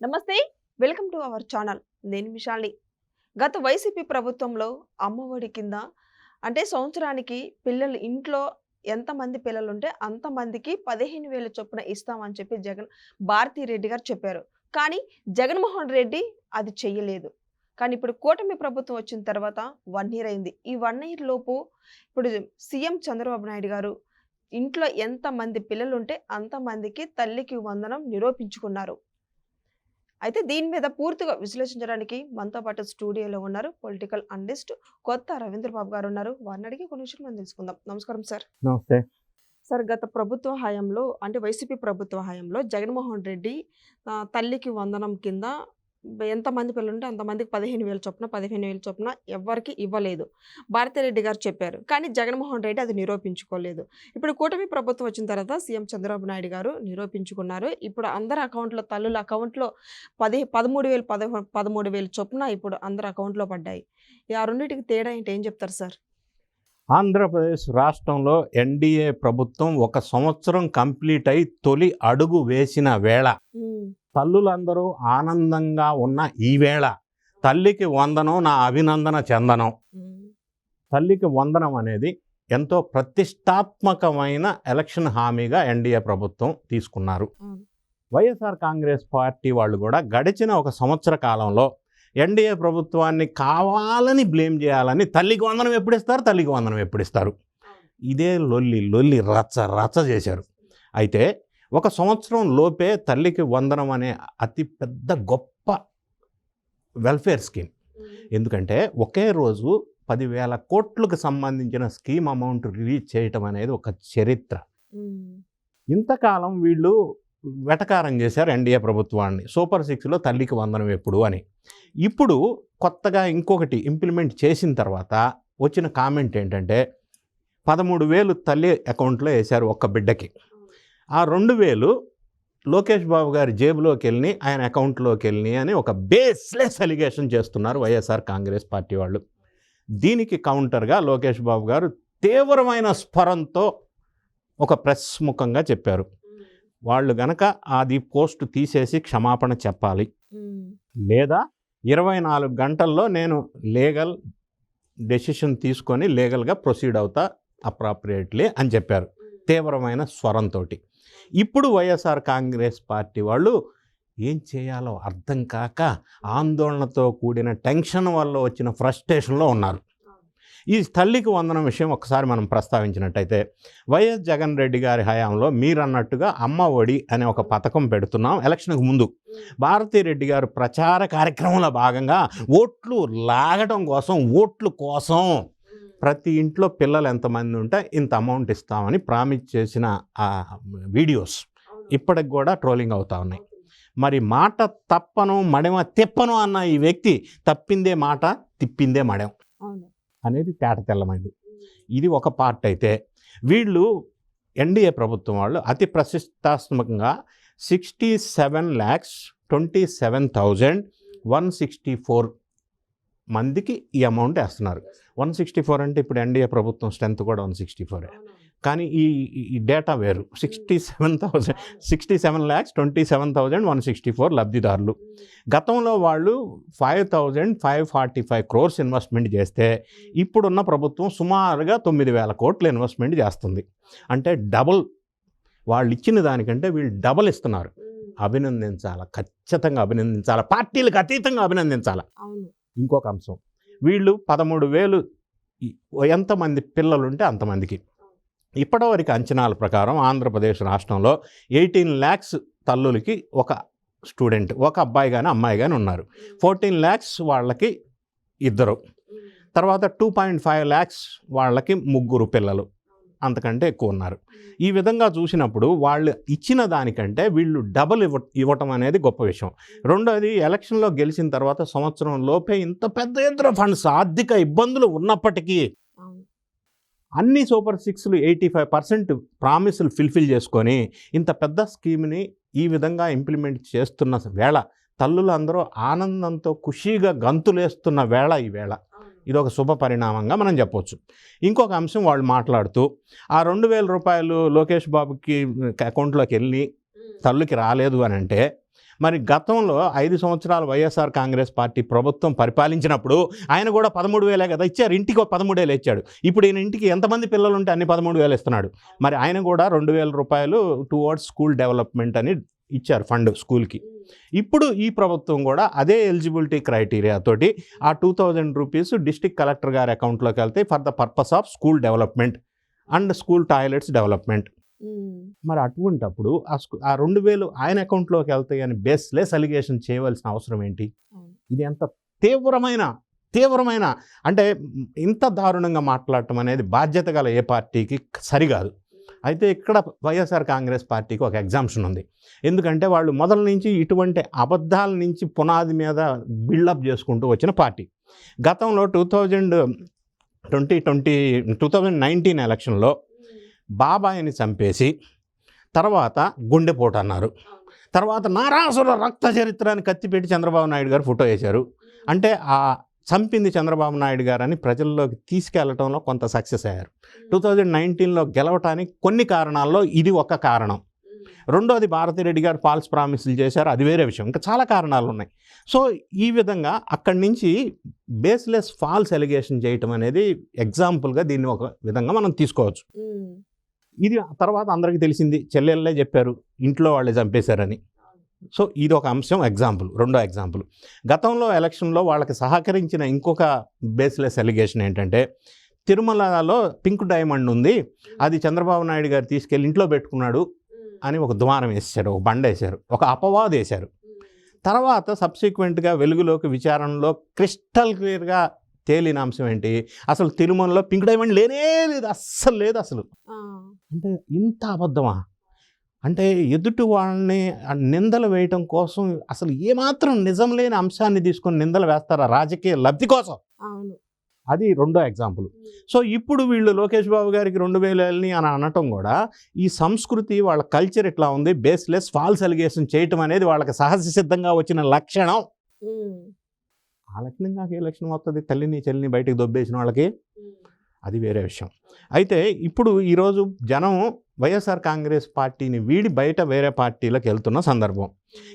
నమస్తే welcome to our channel. నేను విశాలి గత వైసీపీ ప్రభుత్వంలో అమ్మఒడి కింద అంటే సంవత్సరానికి పిల్లలు ఇంట్లో ఎంతమంది పిల్లలు ఉంటే అంతమందికి పదిహేను వేల చొప్పున ఇస్తామని చెప్పి జగన్ భారతీ రెడ్డి గారు చెప్పారు. కానీ జగన్మోహన్ రెడ్డి అది చెయ్యలేదు. కానీ ఇప్పుడు కూటమి ప్రభుత్వం వచ్చిన తర్వాత వన్ ఇయర్ అయింది. ఈ వన్ ఇయర్ లోపు ఇప్పుడు సీఎం చంద్రబాబు నాయుడు గారు ఇంట్లో ఎంతమంది పిల్లలు ఉంటే అంతమందికి తల్లికి వందనం నిరూపించుకున్నారు. అయితే దీని మీద పూర్తిగా విశ్లేషించడానికి మనతో పాటు స్టూడియోలో ఉన్నారు పొలిటికల్ అనలిస్ట్ కొత్త రవీంద్ర బాబు గారు ఉన్నారు. వారిని అడిగి కొన్ని విషయాలు మనం తెలుసుకుందాం. నమస్కారం సార్. నమస్తే. సార్ గత ప్రభుత్వ హయాంలో అంటే వైసీపీ ప్రభుత్వ హయాంలో జగన్మోహన్ రెడ్డి తల్లికి వందనం కింద ఎంతమంది పిల్లలు ఉంటే అంతమందికి పదిహేను వేలు చొప్పున పదిహేను వేలు చొప్పున ఎవరికి ఇవ్వలేదు. భారతిరెడ్డి గారు చెప్పారు. కానీ జగన్మోహన్ రెడ్డి అది నిరూపించుకోలేదు. ఇప్పుడు కూటమి ప్రభుత్వం వచ్చిన తర్వాత సీఎం చంద్రబాబు నాయుడు గారు నిరూపించుకున్నారు. ఇప్పుడు అందరి అకౌంట్లో తల్లుల అకౌంట్లో పది పదమూడు వేలు పదహ పదమూడు వేలు చొప్పున ఇప్పుడు అందరి అకౌంట్లో పడ్డాయి. ఆ రెండింటికి తేడా ఏంటి? ఏం చెప్తారు సార్? ఆంధ్రప్రదేశ్ రాష్ట్రంలో ఎన్డీఏ ప్రభుత్వం ఒక సంవత్సరం కంప్లీట్ అయి తొలి అడుగు వేసిన వేళ. తల్లులందరూ ఆనందంగా ఉన్న ఈ వేళ తల్లికి వందనం నా అభినందన చందనం. తల్లికి వందనం అనేది ఎంతో ప్రతిష్టాత్మకమైన ఎలక్షన్ హామీగా ఎన్డీఏ ప్రభుత్వం తీసుకున్నారు. వైఎస్ఆర్ కాంగ్రెస్ పార్టీ వాళ్ళు కూడా గడిచిన ఒక సంవత్సర కాలంలో ఎన్డీఏ ప్రభుత్వాన్ని కావాలని బ్లేమ్ చేయాలని తల్లికి వందనం ఎప్పుడు ఇస్తారు తల్లికి వందనం ఎప్పుడు ఇస్తారు? ఇదే లొల్లి లొల్లి రచ్చ రచ్చ చేశారు. అయితే ఒక సంవత్సరం లోపే తల్లికి వందనం అనే అతి పెద్ద గొప్ప వెల్ఫేర్ స్కీమ్ ఎందుకంటే ఒకే రోజు పదివేల కోట్లకు సంబంధించిన స్కీమ్ అమౌంట్ రిలీజ్ చేయటం అనేది ఒక చరిత్ర. ఇంతకాలం వీళ్ళు వెటకారం చేశారు ఎన్డీఏ ప్రభుత్వాన్ని. సూపర్ సిక్స్లో తల్లికి వందనం ఎప్పుడు అని. ఇప్పుడు కొత్తగా ఇంకొకటి ఇంప్లిమెంట్ చేసిన తర్వాత వచ్చిన కామెంట్ ఏంటంటే పదమూడు వేలు తల్లి అకౌంట్లో వేశారు ఒక్క బిడ్డకి. ఆ రెండు వేలు లోకేష్ బాబు గారి జేబులోకి వెళ్ళి ఆయన అకౌంట్లోకి వెళ్ళి అని ఒక బేస్లెస్ అలిగేషన్ చేస్తున్నారు వైఎస్ఆర్ కాంగ్రెస్ పార్టీ వాళ్ళు. దీనికి కౌంటర్గా లోకేష్ బాబు గారు తీవ్రమైన స్వరంతో ఒక ప్రెస్ ముఖంగా చెప్పారు. వాళ్ళు గనక అది పోస్ట్ తీసేసి క్షమాపణ చెప్పాలి. లేదా ఇరవై నాలుగు గంటల్లో నేను లీగల్ డెసిషన్ తీసుకొని లీగల్గా ప్రొసీడ్ అవుతా అప్రాప్రియేట్లీ అని చెప్పారు. తీవ్రమైన స్వరంతో ఇప్పుడు వైఎస్ఆర్ కాంగ్రెస్ పార్టీ వాళ్ళు ఏం చేయాలో అర్థం కాక ఆందోళనతో కూడిన టెన్షన్ వల్ల వచ్చిన ఫ్రస్ట్రేషన్లో ఉన్నారు. ఈ తల్లికి వందనం విషయం ఒకసారి మనం ప్రస్తావించినట్టయితే వైఎస్ జగన్ రెడ్డి గారి హయాంలో మీరన్నట్టుగా అమ్మ ఒడి అనే ఒక పథకం పెడుతున్నాం ఎలక్షన్కి ముందు. భారతీ రెడ్డి గారు ప్రచార కార్యక్రమంలో భాగంగా ఓట్లు లాగడం కోసం ఓట్లు కోసం ప్రతి ఇంట్లో పిల్లలు ఎంతమంది ఉంటే ఇంత అమౌంట్ ఇస్తామని ప్రామిస్ చేసిన ఆ వీడియోస్ ఇప్పటికి కూడా ట్రోలింగ్ అవుతా ఉన్నాయి. మరి మాట తప్పను మడమ తిప్పను అన్న ఈ వ్యక్తి తప్పిందే మాట తిప్పిందే మడెం అనేది తేట తెల్లమైంది. ఇది ఒక పార్ట్ అయితే వీళ్ళు ఎన్డీఏ ప్రభుత్వం వాళ్ళు అతి ప్రతిష్టాత్మకంగా sixty seven lakhs twenty seven thousand one sixty four మందికి ఈ అమౌంట్ వేస్తున్నారు. వన్ సిక్స్టీ ఫోర్ అంటే ఇప్పుడు ఎన్డీఏ ప్రభుత్వం స్ట్రెంత్ కూడా వన్ సిక్స్టీ ఫోరే కానీ ఈ ఈ- డేటా వేరు. Sixty seven thousand sixty seven lakhs twenty seven thousand one sixty four లబ్ధిదారులు గతంలో వాళ్ళు five thousand five forty five crores investment చేస్తే ఇప్పుడున్న ప్రభుత్వం సుమారుగా తొమ్మిది వేల కోట్లు ఇన్వెస్ట్మెంట్ చేస్తుంది. అంటే డబుల్ వాళ్ళు ఇచ్చిన దానికంటే వీళ్ళు డబుల్ ఇస్తున్నారు. అభినందించాల? ఖచ్చితంగా అభినందించాలి? పార్టీలకు అతీతంగా అభినందించాలి? అవును. ఇంకొక అంశం. వీళ్ళు పదమూడు వేలు ఎంతమంది పిల్లలు ఉంటే అంతమందికి. ఇప్పటివరకు అంచనాల ప్రకారం ఆంధ్రప్రదేశ్ రాష్ట్రంలో ఎయిటీన్ ల్యాక్స్ తల్లులకి ఒక స్టూడెంట్ ఒక అబ్బాయి కానీ అమ్మాయి కానీ ఉన్నారు. ఫోర్టీన్ ల్యాక్స్ వాళ్ళకి ఇద్దరు. తర్వాత టూ పాయింట్ ఫైవ్ ల్యాక్స్ వాళ్ళకి ముగ్గురు పిల్లలు. అంతకంటే ఎక్కువ ఉన్నారు ఈ విధంగా చూసినప్పుడు వాళ్ళు ఇచ్చిన దానికంటే వీళ్ళు డబుల్ ఇవ్వ ఇవ్వటం అనేది గొప్ప విషయం. రెండోది ఎలక్షన్లో గెలిచిన తర్వాత సంవత్సరం లోపే ఇంత పెద్ద ఎత్తున ఫండ్స్ ఆర్థిక ఇబ్బందులు ఉన్నప్పటికీ అన్ని సూపర్ సిక్స్లు ఎయిటీ ఫైవ్ పర్సెంట్ ప్రామిసులు ఫిల్ఫిల్ చేసుకొని ఇంత పెద్ద స్కీమ్ని ఈ విధంగా ఇంప్లిమెంట్ చేస్తున్న వేళ తల్లులు అందరూ ఆనందంతో ఖుషీగా గంతులేస్తున్న వేళ ఈ వేళ. ఇది ఒక శుభ పరిణామంగా మనం చెప్పొచ్చు. ఇంకొక అంశం వాళ్ళు మాట్లాడుతూ ఆ రెండు వేల రూపాయలు లోకేష్ బాబుకి అకౌంట్లోకి వెళ్ళి తల్లుకి రాలేదు అని అంటే మరి గతంలో ఐదు సంవత్సరాలు వైఎస్ఆర్ కాంగ్రెస్ పార్టీ ప్రభుత్వం పరిపాలించినప్పుడు ఆయన కూడా పదమూడు వేలే కదా ఇచ్చారు ఇంటికి పదమూడు వేలు ఇచ్చాడు. ఇప్పుడు ఈయన ఇంటికి ఎంతమంది పిల్లలు ఉంటే అన్ని పదమూడు వేలు ఇస్తున్నాడు. మరి ఆయన కూడా రెండు వేల రూపాయలు టువర్డ్స్ స్కూల్ డెవలప్మెంట్ అని ఇచ్చారు ఫండ్ స్కూల్కి. ఇప్పుడు ఈ ప్రభుత్వం కూడా అదే ఎలిజిబిలిటీ క్రైటీరియా తోటి ఆ two thousand rupees district collector గారి అకౌంట్లోకి వెళ్తాయి for the purpose of school development and school toilets development. మరి అటువంటప్పుడు ఆ స్కూ ఆ రెండు వేలు ఆయన అకౌంట్లోకి వెళ్తాయి అని బేస్లెస్ అలిగేషన్ చేయవలసిన అవసరం ఏంటి. ఇది ఎంత తీవ్రమైన తీవ్రమైన అంటే ఇంత దారుణంగా మాట్లాడటం అనేది బాధ్యత గల ఏ పార్టీకి సరికాదు అయితే ఇక్కడ వైఎస్ఆర్ కాంగ్రెస్ పార్టీకి ఒక ఎగ్జామ్షన్ ఉంది. ఎందుకంటే వాళ్ళు మొదల నుంచి ఇటువంటి అబద్ధాల నుంచి పునాది మీద బిల్డప్ చేసుకుంటూ వచ్చిన పార్టీ. గతంలో two thousand twenty twenty two thousand nineteen ఎలక్షన్లో బాబాయిని చంపేసి తర్వాత గుండెపోటు అన్నారు. తర్వాత నారాసుర రక్త చరిత్ర కత్తిపెట్టి చంద్రబాబు నాయుడు గారు ఫోటో వేశారు. అంటే ఆ చంపింది చంద్రబాబు నాయుడు గారు అని ప్రజల్లోకి తీసుకెళ్ళడంలో కొంత సక్సెస్ అయ్యారు. టూ థౌజండ్ నైన్టీన్లో గెలవటానికి కొన్ని కారణాల్లో ఇది ఒక కారణం. రెండోది భారతిరెడ్డి గారు ఫాల్స్ ప్రామిసులు చేశారు అది వేరే విషయం. ఇంకా చాలా కారణాలు ఉన్నాయి. సో ఈ విధంగా అక్కడి నుంచి బేస్లెస్ ఫాల్స్ ఎలిగేషన్ చేయటం అనేది ఎగ్జాంపుల్గా దీన్ని ఒక విధంగా మనం తీసుకోవచ్చు. ఇది తర్వాత అందరికీ తెలిసింది చెల్లెళ్ళే చెప్పారు ఇంట్లో వాళ్ళే చంపేశారని. సో ఇది ఒక అంశం ఎగ్జాంపుల్ రెండో ఎగ్జాంపుల్. గతంలో ఎలక్షన్లో వాళ్ళకి సహకరించిన ఇంకొక బేస్లెస్ ఎలిగేషన్ ఏంటంటే తిరుమలలో పింక్ డైమండ్ ఉంది అది చంద్రబాబు నాయుడు గారు తీసుకెళ్ళి ఇంట్లో పెట్టుకున్నాడు అని ఒక దుమారం వేసారు ఒక బండ వేశారు ఒక అపవాదు వేశారు. తర్వాత సబ్సిక్వెంట్గా వెలుగులోకి విచారణలో క్రిస్టల్ క్లియర్గా తేలిన అంశం ఏంటి? అసలు తిరుమలలో పింక్ డైమండ్ లేనే లేదు అస్సలు లేదు అసలు. అంటే ఇంత అబద్ధమా? అంటే ఎదుటి వాళ్ళని నిందలు వేయటం కోసం అసలు ఏమాత్రం నిజం లేని అంశాన్ని తీసుకొని నిందలు వేస్తారా? రాజకీయ లబ్ధి కోసం. అవును. అది రెండో ఎగ్జాంపుల్. సో ఇప్పుడు వీళ్ళు లోకేష్ బాబు గారికి రెండు వేలని అని అనటం కూడా ఈ సంస్కృతి వాళ్ళ కల్చర్ ఇట్లా ఉంది. బేస్లెస్ ఫాల్స్ అలిగేషన్ చేయటం అనేది వాళ్ళకి సహజ సిద్ధంగా వచ్చిన లక్షణం. ఆ లక్షణంగా ఏ లక్షణం వస్తుంది తల్లిని చెల్లిని బయటకు దొబ్బేసిన వాళ్ళకి అది వేరే విషయం. అయితే ఇప్పుడు ఈరోజు జనం వైఎస్ఆర్ కాంగ్రెస్ పార్టీని వీడి బయట వేరే పార్టీలకు వెళ్తున్న సందర్భం.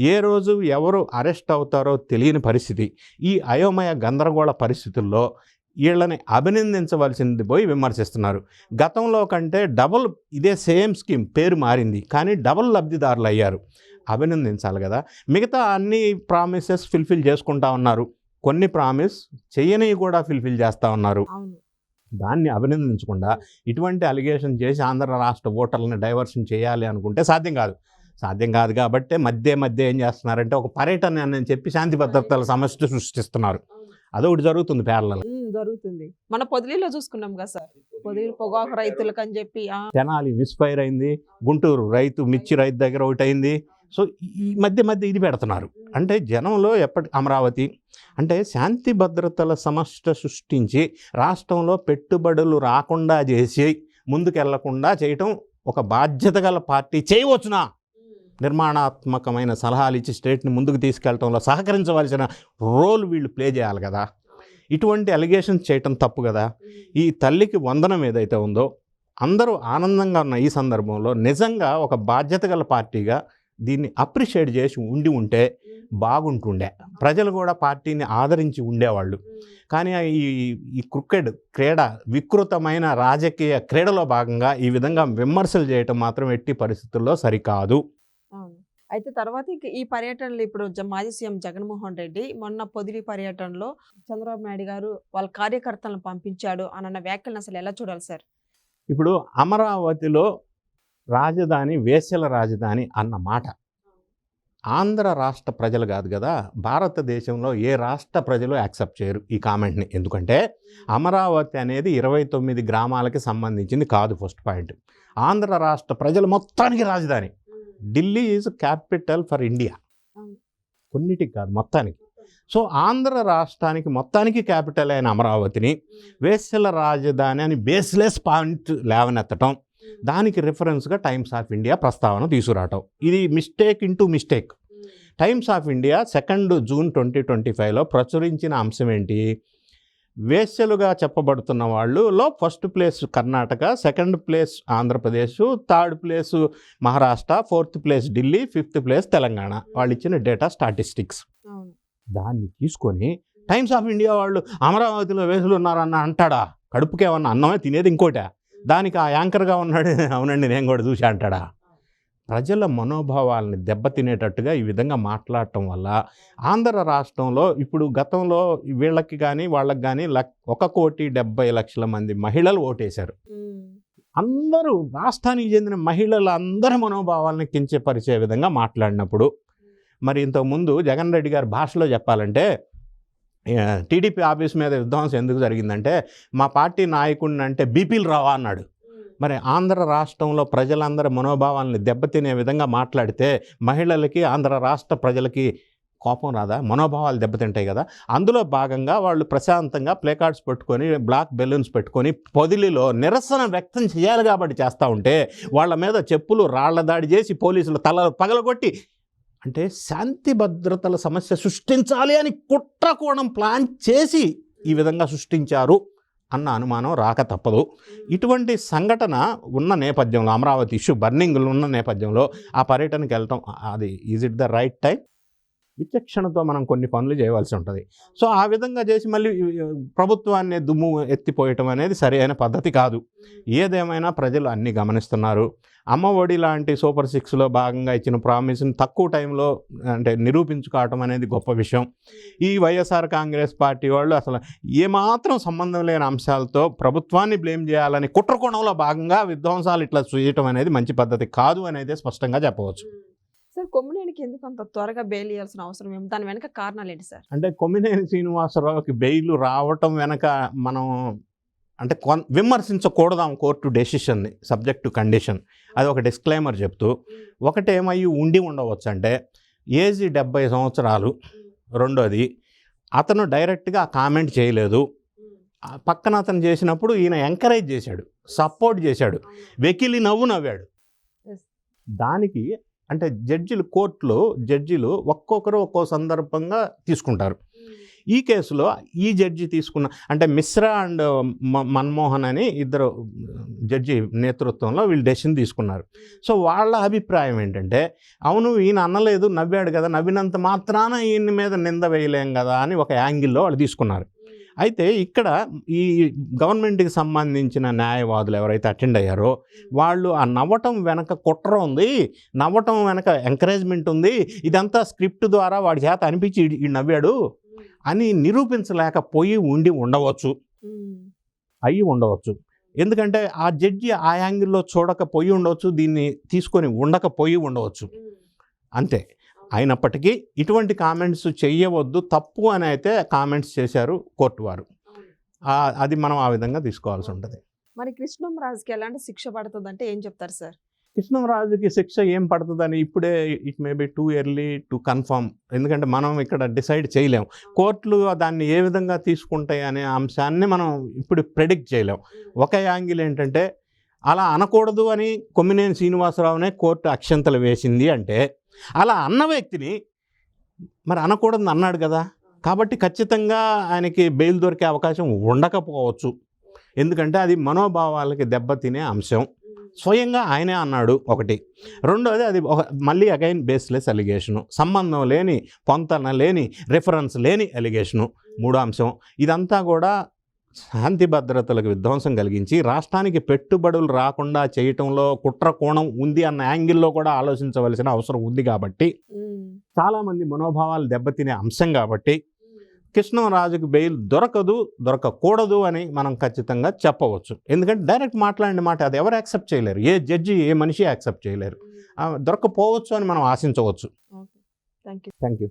ఏ రోజు ఎవరు అరెస్ట్ అవుతారో తెలియని పరిస్థితి. ఈ అయోమయ గందరగోళ పరిస్థితుల్లో వీళ్ళని అభినందించవలసింది పోయి విమర్శిస్తున్నారు. గతంలో కంటే డబుల్ ఇదే సేమ్ స్కీమ్ పేరు మారింది. కానీ డబుల్ లబ్ధిదారులు అయ్యారు. అభినందించాలి కదా. మిగతా అన్ని ప్రామిసెస్ ఫుల్ఫిల్ చేసుకుంటా ఉన్నారు. కొన్ని ప్రామిస్ చేయనివి కూడా ఫుల్ఫిల్ చేస్తూ ఉన్నారు. అవును. దాన్ని అభినందించకుండా ఇటువంటి అలిగేషన్ చేసి ఆంధ్ర రాష్ట్ర ఓటర్లను డైవర్షన్ చేయాలి అనుకుంటే సాధ్యం కాదు. సాధ్యం కాదు కాబట్టి మధ్య మధ్య ఏం చేస్తున్నారంటే ఒక పర్యటన అని చెప్పి శాంతి భద్రతల సమస్య సృష్టిస్తున్నారు. అదొకటి జరుగుతుంది పేర్లలో. జరుగుతుంది. మన పొదిలిలో చూసుకున్నాం కదా సార్. పొదిలి పొగాకు రైతులకు అని చెప్పి ఆ, తెనాలి మిస్ఫైర్ అయింది. గుంటూరు రైతు మిర్చి రైతు. దగ్గర ఒకటి అయింది. సో ఈ మధ్య మధ్య ఇది పెడుతున్నారు. అంటే జనంలో ఎప్పటి అమరావతి అంటే శాంతి భద్రతల సమస్య సృష్టించి రాష్ట్రంలో పెట్టుబడులు రాకుండా చేసి ముందుకెళ్ళకుండా చేయటం ఒక బాధ్యత గల పార్టీ. చేయవచ్చునా? నిర్మాణాత్మకమైన సలహాలు ఇచ్చి స్టేట్ని ముందుకు తీసుకెళ్ళడంలో సహకరించవలసిన రోల్ వీళ్ళు ప్లే చేయాలి కదా. ఇటువంటి అలిగేషన్స్ చేయటం తప్పు కదా. ఈ తల్లికి వందనం ఏదైతే ఉందో అందరూ ఆనందంగా ఉన్న ఈ సందర్భంలో నిజంగా ఒక బాధ్యత గల పార్టీగా దీన్ని అప్రిషియేట్ చేసి ఉండి ఉంటే బాగుంటుండే. ప్రజలు కూడా పార్టీని ఆదరించి ఉండేవాళ్ళు. కానీ ఈ ఈ క్రికెట్ క్రీడ వికృతమైన రాజకీయ క్రీడలో భాగంగా ఈ విధంగా విమర్శలు చేయటం మాత్రం ఎట్టి పరిస్థితుల్లో సరికాదు. అయితే తర్వాత ఇంక ఈ పర్యటనలు ఇప్పుడు మాజీ సీఎం జగన్మోహన్ రెడ్డి మొన్న పొదిలి పర్యటనలో చంద్రబాబు నాయుడు గారు వాళ్ళ కార్యకర్తలను పంపించాడు అన్న వ్యాఖ్యలను అసలు ఎలా చూడాలి సార్? ఇప్పుడు అమరావతిలో రాజధాని వేసల రాజధాని అన్న మాట. ఆంధ్ర రాష్ట్ర ప్రజలు కాదు కదా భారతదేశంలో ఏ రాష్ట్ర ప్రజలు యాక్సెప్ట్ చేయరు ఈ కామెంట్ని. ఎందుకంటే అమరావతి అనేది ఇరవై తొమ్మిది గ్రామాలకి సంబంధించింది కాదు ఫస్ట్ పాయింట్. ఆంధ్ర రాష్ట్ర ప్రజలు మొత్తానికి రాజధాని. Delhi is capital for India. కొన్నిటికి కాదు మొత్తానికి. సో ఆంధ్ర రాష్ట్రానికి మొత్తానికి క్యాపిటల్ అయిన అమరావతిని వేసల రాజధాని అని బేస్లెస్ పాయింట్ లేవనెత్తటం దానికి రిఫరెన్స్గా టైమ్స్ ఆఫ్ ఇండియా ప్రస్తావన తీసుకురావటం. ఇది mistake into mistake Times of India second June twenty twenty ఫైవ్లో ప్రచురించిన అంశం ఏంటి? వేశ్యలుగా చెప్పబడుతున్న వాళ్ళులో first place Karnataka second place Andhra Pradesh third place Maharashtra fourth place Delhi fifth place Telangana. వాళ్ళు ఇచ్చిన డేటా స్టాటిస్టిక్స్. దాన్ని తీసుకొని టైమ్స్ ఆఫ్ ఇండియా వాళ్ళు అమరావతిలో వేసులు ఉన్నారన్న అంటాడా? కడుపుకి ఏమన్నా అన్నమే తినేది ఇంకోట. దానికి ఆ యాంకర్గా ఉన్నాడు అవునండి నేను కూడా చూసి అంటాడా? ప్రజల మనోభావాల్ని దెబ్బతినేటట్టుగా ఈ విధంగా మాట్లాడటం వల్ల ఆంధ్ర రాష్ట్రంలో ఇప్పుడు గతంలో వీళ్ళకి కానీ వాళ్ళకి కానీ లక్ ఒక కోటి డెబ్బై లక్షల మంది మహిళలు ఓటేశారు. అందరూ రాష్ట్రానికి చెందిన మహిళల అందరి మనోభావాల్ని కించపరిచే విధంగా మాట్లాడినప్పుడు మరి ఇంతకుముందు జగన్ రెడ్డి గారి భాషలో చెప్పాలంటే టీడీపీ ఆఫీస్ మీద విధ్వంసం ఎందుకు జరిగిందంటే మా పార్టీ నాయకుడిని అంటే బీపీలు రావా అన్నాడు మరి ఆంధ్ర రాష్ట్రంలో ప్రజలందరి మనోభావాల్ని దెబ్బతినే విధంగా మాట్లాడితే మహిళలకి ఆంధ్ర రాష్ట్ర ప్రజలకి కోపం రాదా? మనోభావాలు దెబ్బతింటాయి కదా. అందులో భాగంగా వాళ్ళు ప్రశాంతంగా ప్లేకార్డ్స్ పెట్టుకొని బ్లాక్ బెలూన్స్ పెట్టుకొని పొదిలిలో నిరసన వ్యక్తం చేయాలి కాబట్టి చేస్తూ ఉంటే వాళ్ళ మీద చెప్పులు రాళ్ళ దాడి చేసి పోలీసులు తల పగలగొట్టి అంటే శాంతి భద్రతల సమస్య సృష్టించాలి అని కుట్రకోణం ప్లాన్ చేసి ఈ విధంగా సృష్టించారు. అన్న అనుమానం రాక తప్పదు. ఇటువంటి సంఘటన ఉన్న నేపథ్యంలో అమరావతి ఇష్యూ బర్నింగ్లు ఉన్న నేపథ్యంలో ఆ పర్యటనకి వెళ్ళటం అది is it the right time విచక్షణతో మనం కొన్ని పనులు చేయవలసి ఉంటుంది. సో ఆ విధంగా చేసి మళ్ళీ ప్రభుత్వాన్ని దుమ్ము ఎత్తిపోయటం అనేది సరైన పద్ధతి కాదు. ఏదేమైనా ప్రజలు అన్నీ గమనిస్తున్నారు. అమ్మ ఒడి లాంటి సూపర్ సిక్స్లో భాగంగా ఇచ్చిన ప్రామిస్ని తక్కువ టైంలో అంటే నిరూపించుకోవటం అనేది గొప్ప విషయం. ఈ వైఎస్ఆర్ కాంగ్రెస్ పార్టీ వాళ్ళు అసలు ఏమాత్రం సంబంధం లేని అంశాలతో ప్రభుత్వాన్ని బ్లేమ్ చేయాలని కుట్రకోణంలో భాగంగా విధ్వంసాలు ఇట్లా చేయటం అనేది మంచి పద్ధతి కాదు అనేది స్పష్టంగా చెప్పవచ్చు. సార్ కొమ్మినేనికి ఎందుకు అంత త్వరగా బెయిల్ ఇవ్వాల్సిన అవసరం ఏమి దాని వెనక కారణాలు ఏంటి సార్? అంటే కొమ్మినేని శ్రీనివాసరావుకి బెయిల్ రావటం వెనక మనం అంటే కొన్ విమర్శించకూడదాం కోర్టు డెసిషన్ని సబ్జెక్ట్ టు కండిషన్. అది ఒక డిస్క్లైమర్ చెప్తూ ఒకటేమై ఉండి ఉండవచ్చు అంటే ఏజ్ డెబ్బై సంవత్సరాలు రెండోది అతను డైరెక్ట్గా కామెంట్ చేయలేదు. పక్కన అతను చేసినప్పుడు ఈయన ఎంకరేజ్ చేశాడు సపోర్ట్ చేశాడు వెకిలి నవ్వు నవ్వాడు. దానికి అంటే జడ్జిలు కోర్టులో జడ్జిలు ఒక్కొక్కరు ఒక్కో సందర్భంగా తీసుకుంటారు. ఈ కేసులో ఈ జడ్జి తీసుకున్న అంటే మిశ్రా అండ్ మన్మోహన్ అని ఇద్దరు జడ్జి నేతృత్వంలో వీళ్ళు డెసిషన్ తీసుకున్నారు. సో వాళ్ళ అభిప్రాయం ఏంటంటే అవును ఈయన అనలేదు నవ్వాడు కదా నవ్వినంత మాత్రాన ఈయన మీద నింద వేయలేం కదా అని ఒక యాంగిల్లో వాళ్ళు తీసుకున్నారు. అయితే ఇక్కడ ఈ గవర్నమెంట్కి సంబంధించిన న్యాయవాదులు ఎవరైతే అటెండ్ అయ్యారో వాళ్ళు ఆ నవ్వటం వెనక కుట్ర ఉంది నవ్వటం వెనక ఎంకరేజ్మెంట్ ఉంది ఇదంతా స్క్రిప్ట్ ద్వారా వాడి చేత అనిపించి ఈ- నవ్వాడు అని నిరూపించలేకపోయి ఉండి ఉండవచ్చు. ఉమ్. అయి ఉండవచ్చు. ఎందుకంటే ఆ జడ్జి ఆ యాంగిల్లో చూడకపోయి ఉండవచ్చు దీన్ని తీసుకొని ఉండకపోయి ఉండవచ్చు. అంతే. అయినప్పటికీ ఇటువంటి కామెంట్స్ చెయ్యవద్దు తప్పు అని అయితే కామెంట్స్ చేశారు కోర్టు వారు. అది మనం ఆ విధంగా తీసుకోవాల్సి ఉంటుంది. మరి కృష్ణం రాజుకి ఎలాంటి శిక్ష పడుతుంది అంటే ఏం చెప్తారు సార్? కృష్ణరాజుకి శిక్ష ఏం పడుతుందని ఇప్పుడే it may be too early to confirm ఎందుకంటే మనం ఇక్కడ డిసైడ్ చేయలేం. కోర్టులు దాన్ని ఏ విధంగా తీసుకుంటాయి అనే అంశాన్ని మనం ఇప్పుడు ప్రెడిక్ట్ చేయలేం. ఒక యాంగిల్ ఏంటంటే అలా అనకూడదు అని కొమ్మినేని శ్రీనివాసరావునే కోర్టు అక్షంతలు వేసింది అంటే అలా అన్న వ్యక్తిని మరి అనకూడదని అన్నాడు కదా. కాబట్టి ఖచ్చితంగా ఆయనకి బెయిల్ దొరికే అవకాశం ఉండకపోవచ్చు. ఎందుకంటే అది మనోభావాలకి దెబ్బతినే అంశం. స్వయంగా ఆయనే అన్నాడు ఒకటి. రెండోది అది ఒక మళ్ళీ అగైన్ బేస్లెస్ అలిగేషను. సంబంధం లేని పొంతన లేని రిఫరెన్స్ లేని అలిగేషను. మూడో అంశం. ఇదంతా కూడా శాంతి భద్రతలకు విధ్వంసం కలిగించి రాష్ట్రానికి పెట్టుబడులు రాకుండా చేయటంలో కుట్ర కోణం ఉంది అన్న యాంగిల్లో కూడా ఆలోచించవలసిన అవసరం ఉంది కాబట్టి. చాలామంది మనోభావాలు దెబ్బతినే అంశం కాబట్టి కృష్ణరాజుకు బెయిల్ దొరకదు దొరకకూడదు అని మనం ఖచ్చితంగా చెప్పవచ్చు. ఎందుకంటే డైరెక్ట్ మాట్లాడిన మాట అది ఎవరు యాక్సెప్ట్ చేయలేరు. ఏ జడ్జి ఏ మనిషి యాక్సెప్ట్ చేయలేరు. దొరకపోవచ్చు అని మనం ఆశించవచ్చు. Thank you thank you